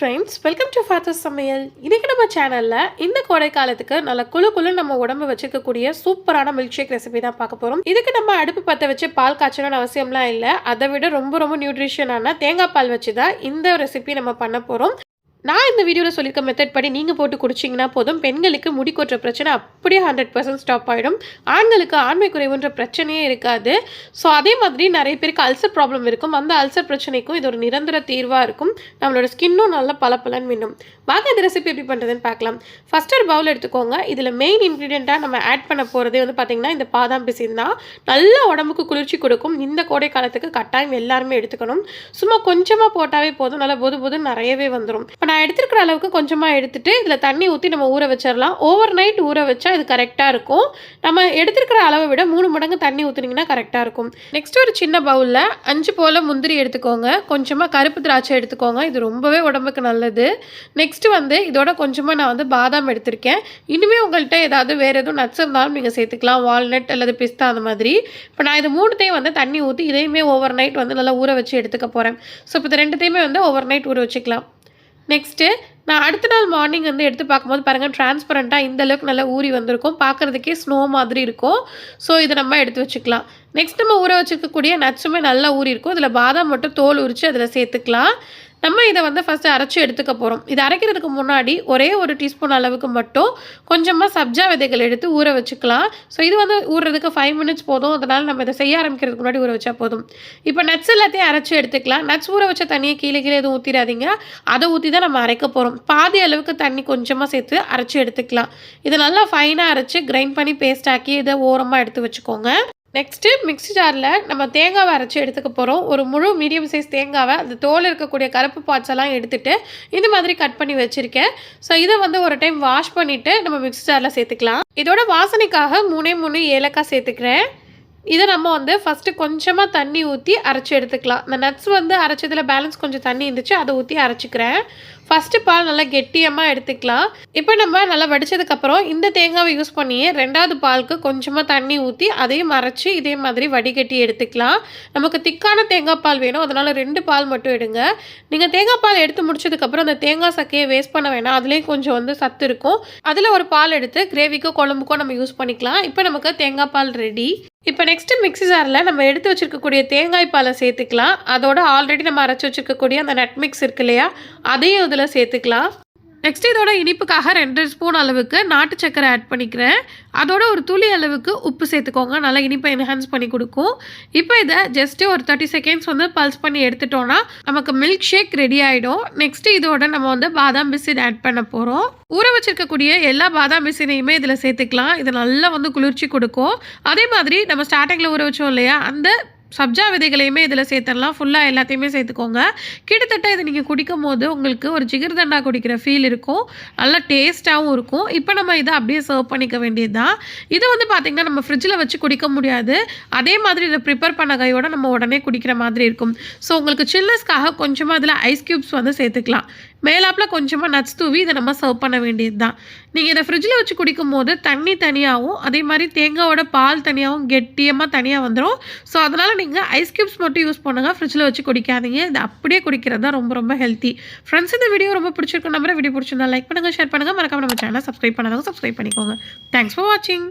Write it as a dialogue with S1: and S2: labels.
S1: Friends welcome to fathers சமையல் இன்றைக்கி நம்ம சேனலில் இந்த கோடை காலத்துக்கு நல்ல குழு குழு நம்ம உடம்பு வச்சுக்கக்கூடிய சூப்பரான மில்க் ஷேக் ரெசிபி தான் பார்க்க போகிறோம் இதுக்கு நம்ம அடுப்பு பற்ற வச்சு பால் காய்ச்சணும்னு அவசியம்லாம் இல்லை. அதை விட ரொம்ப ரொம்ப நியூட்ரிஷனான தேங்காய் பால் வச்சு தான் இந்த ரெசிபி நம்ம பண்ண போகிறோம் நான் இந்த வீடியோவில் சொல்லியிருக்க மெத்தட் படி நீங்கள் போட்டு குடிச்சிங்கன்னா போதும். பெண்களுக்கு முடி கொட்டுற பிரச்சனை அப்படியே ஹண்ட்ரட் பர்சன்ட் ஸ்டாப் ஆகிடும் ஆண்களுக்கு ஆண்மை குறைவுன்ற பிரச்சனையே இருக்காது. ஸோ அதே மாதிரி நிறைய பேருக்கு அல்சர் ப்ராப்ளம் இருக்கும். அந்த அல்சர் பிரச்சனைக்கும் இது ஒரு நிரந்தர தீர்வாக இருக்கும். நம்மளோட ஸ்கின்னும் நல்ல பளபளன்னு மின்னும். வாங்க இந்த ரெசிபி எப்படி பண்ணுறதுன்னு பார்க்கலாம். ஃபஸ்ட் ஒரு பவுல் எடுத்துக்கோங்க. இதில் மெயின் இன்க்ரீடியண்ட்டாக நம்ம ஆட் பண்ண போகிறதே வந்து பார்த்திங்கன்னா இந்த பாதாம் பிசின் தான். நல்ல உடம்புக்கு குளிர்ச்சி கொடுக்கும். இந்த கோடை காலத்துக்கு கட்டாயம் எல்லாருமே எடுத்துக்கணும். சும்மா கொஞ்சமாக போட்டாவே போதும். நல்லா பொது பொது நிறையவே வந்துடும் இப்போ நான் எடுத்துருக்கிற அளவுக்கு கொஞ்சமாக எடுத்துட்டு இதில் தண்ணி ஊற்றி நம்ம ஊற வச்சிடலாம். ஓவர் நைட் ஊற வச்சா இது கரெக்டாக இருக்கும். நம்ம எடுத்துருக்கிற அளவை விட மூணு மடங்கு தண்ணி ஊற்றுனீங்கன்னா கரெக்டாக இருக்கும். நெக்ஸ்ட் ஒரு சின்ன பவுலில் அஞ்சு போல் முந்திரி எடுத்துக்கோங்க. கொஞ்சமாக கருப்பு திராட்சை எடுத்துக்கோங்க. இது ரொம்பவே உடம்புக்கு நல்லது. நெக்ஸ்ட்டு வந்து இதோட கொஞ்சமாக நான் வந்து பாதாம் எடுத்திருக்கேன். இனிமேல் உங்கள்கிட்ட ஏதாவது வேறு எதுவும் நட்ஸ் இருந்தாலும் நீங்கள் சேர்த்துக்கலாம். வால்நட் அல்லது பிஸ்தா அந்த மாதிரி. இப்போ நான் இது மூணுத்தையும் வந்து தண்ணி ஊற்றி இதையுமே ஓவர் நைட் வந்து நல்லா ஊற வச்சு எடுத்துக்க போகிறேன் ஸோ இப்போ இது ரெண்டுத்தையுமே வந்து ஓவர் நைட் ஊற வச்சுக்கலாம். நெக்ஸ்ட்டு நான் அடுத்த நாள் மார்னிங் வந்து எடுத்து பார்க்கும்போது பாருங்கள் டிரான்ஸ்பரண்ட்டாக இந்த அளவுக்கு நல்லா ஊறி வந்திருக்கும். பார்க்குறதுக்கே ஸ்னோ மாதிரி இருக்கும். ஸோ இதை நம்ம எடுத்து வச்சுக்கலாம். நெக்ஸ்ட் நம்ம ஊற வச்சுக்கக்கூடிய நச்சுமே நல்லா ஊறி இருக்கும். இதில் பாதாம் மட்டும் தோல் உரித்து அதில் சேர்த்துக்கலாம். நம்ம இதை வந்து ஃபஸ்ட்டு அரைச்சி எடுத்துக்க போகிறோம் இது அரைக்கிறதுக்கு முன்னாடி ஒரே ஒரு டீஸ்பூன் அளவுக்கு மட்டும் கொஞ்சமாக சப்ஜா விதைகள் எடுத்து ஊற வச்சுக்கலாம். ஸோ இது வந்து ஊறுறதுக்கு ஃபைவ் மினிட்ஸ் போதும். அதனால் நம்ம இதை செய்ய ஆரம்பிக்கிறதுக்கு முன்னாடி ஊற வச்சா போதும். இப்போ நட்ஸ் எல்லாத்தையும் அரைச்சி எடுத்துக்கலாம். நட்ஸ் ஊற வச்ச தண்ணியை கீழே கீழே எதுவும் ஊற்றிடாதீங்க அதை ஊற்றி தான் நம்ம அரைக்க போகிறோம் பாதி அளவுக்கு தண்ணி கொஞ்சமாக சேர்த்து அரைச்சி எடுத்துக்கலாம். இதை நல்லா ஃபைனாக அரைச்சி கிரைண்ட் பண்ணி பேஸ்ட் ஆக்கி இதை ஓரமாக எடுத்து வச்சுக்கோங்க. நெக்ஸ்ட்டு மிக்ஸி ஜாரில் நம்ம தேங்காவை அரைச்சி எடுத்துக்க போகிறோம் ஒரு முழு மீடியம் சைஸ் தேங்காவை அந்த தோல் இருக்கக்கூடிய கருப்பு பார்ட்ஸ் எடுத்துகிட்டு இது மாதிரி கட் பண்ணி வச்சுருக்கேன். ஸோ இதை வந்து ஒரு டைம் வாஷ் பண்ணிவிட்டு நம்ம மிக்ஸி ஜாரில் சேர்த்துக்கலாம். இதோட வாசனைக்காக மூணே மூணு ஏலக்காய் சேர்த்துக்கிறேன். இதை நம்ம வந்து ஃபஸ்ட்டு கொஞ்சமாக தண்ணி ஊற்றி அரைச்சி எடுத்துக்கலாம். இந்த நட்ஸ் வந்து அரைச்சதில் பேலன்ஸ் கொஞ்சம் தண்ணி இருந்துச்சு அதை ஊற்றி அரைச்சிக்கிறேன். ஃபஸ்ட்டு பால் நல்லா கெட்டியமாக எடுத்துக்கலாம். இப்போ நம்ம நல்லா வடித்ததுக்கப்புறம் இந்த தேங்காவை யூஸ் பண்ணியே ரெண்டாவது பாலுக்கு கொஞ்சமாக தண்ணி ஊற்றி அதையும் அரைச்சி இதே மாதிரி வடிகட்டி எடுத்துக்கலாம். நமக்கு திக்கான தேங்காய் பால் வேணும் அதனால் ரெண்டு பால் மட்டும் எடுங்க. நீங்கள் தேங்காய் பால் எடுத்து முடிச்சதுக்கப்புறம் அந்த தேங்காய் சக்கையை வேஸ்ட் பண்ண வேணாம். அதுலேயும் கொஞ்சம் வந்து சத்து இருக்கும். அதில் ஒரு பால் எடுத்து கிரேவிக்கோ குழம்புக்கோ நம்ம யூஸ் பண்ணிக்கலாம். இப்போ நமக்கு தேங்காய் பால் ரெடி இப்போ நெக்ஸ்ட்டு மிக்ஸி ஜாரில் நம்ம எடுத்து வச்சுருக்கக்கூடிய தேங்காய் பாலை சேர்த்துக்கலாம். அதோட ஆல்ரெடி நம்ம அரைச்சி வச்சுருக்கக்கூடிய அந்த நட் மிக்ஸ் இருக்கு இல்லையா? அதையும் இதில் சேர்த்துக்கலாம். நெக்ஸ்ட் இதோட இனிப்புக்காக ரெண்டு ஸ்பூன் அளவுக்கு நாட்டு சக்கரை ஆட் பண்ணிக்கிறேன். அதோட ஒரு துளி அளவுக்கு உப்பு சேர்த்துக்கோங்க. நல்லா இனிப்பை என்ஹான்ஸ் பண்ணி கொடுக்கும். இப்போ இதை ஜஸ்ட்டு ஒரு தேர்ட்டி செகண்ட்ஸ் வந்து பல்ஸ் பண்ணி எடுத்துட்டோன்னா நமக்கு மில்க் ஷேக் ரெடி ஆகிடும் நெக்ஸ்ட்டு இதோட நம்ம வந்து பாதாம் பிசின் ஆட் பண்ண போகிறோம் ஊற வச்சிருக்கக்கூடிய எல்லா பாதாம் பிசினையுமே இதில் சேர்த்துக்கலாம். இது நல்லா வந்து குளிர்ச்சி கொடுக்கும். அதே மாதிரி நம்ம ஸ்டார்டிங்கில் ஊற வச்சோம் இல்லையா அந்த சப்ஜா விதைகளையுமே இதில் சேர்த்துடலாம். ஃபுல்லாக எல்லாத்தையுமே சேர்த்துக்கோங்க. கிட்டத்தட்ட இதை நீங்கள் குடிக்கும் போது உங்களுக்கு ஒரு ஜிகிர்தண்டா குடிக்கிற ஃபீல் இருக்கும். நல்லா டேஸ்ட்டாகவும் இருக்கும். இப்போ நம்ம இதை அப்படியே சர்வ் பண்ணிக்க வேண்டியது தான் இது வந்து பார்த்திங்கன்னா நம்ம ஃப்ரிட்ஜில் வச்சு குடிக்க முடியாது. அதே மாதிரி இதை ப்ரிப்பேர் பண்ண கையோட நம்ம உடனே குடிக்கிற மாதிரி இருக்கும். ஸோ உங்களுக்கு சில்னஸ்க்காக கொஞ்சமாக இதில் ஐஸ் க்யூப்ஸ் வந்து சேர்த்துக்கலாம். மேலாப்பில் கொஞ்சமாக நட்ஸ் தூவி இதை நம்ம சர்வ் பண்ண வேண்டியது தான் நீங்கள் இதை ஃப்ரிட்ஜில் வச்சு குடிக்கும் போது தண்ணி தனியாகவும் அதே மாதிரி தேங்காயோட பால் தனியாகவும் கெட்டியமாக தனியாக வந்துடும் ஸோ அதனால் நீங்கள் ஐஸ் க்யூப்ஸ் மட்டும் யூஸ் பண்ணுங்கள் ஃப்ரிட்ஜில் வச்சு குடிக்காதீங்க. இது அப்படியே குடிக்கிறது தான் ரொம்ப ரொம்ப ஹெல்த்தி ஃப்ரெண்ட்ஸ் இந்த வீடியோ ரொம்ப பிடிச்சிருக்கும் நம்பரை வீடியோ பிடிச்சிருந்தா லைக் பண்ணுங்கள் ஷேர் பண்ணுங்கள் மறக்காம நம்ம சேனலை சப்ஸ்கிரைப் பண்ணாதவங்க சப்ஸ்கிரைப் பண்ணிக்கோங்க. தேங்க்ஸ் ஃபார் வாட்சிங்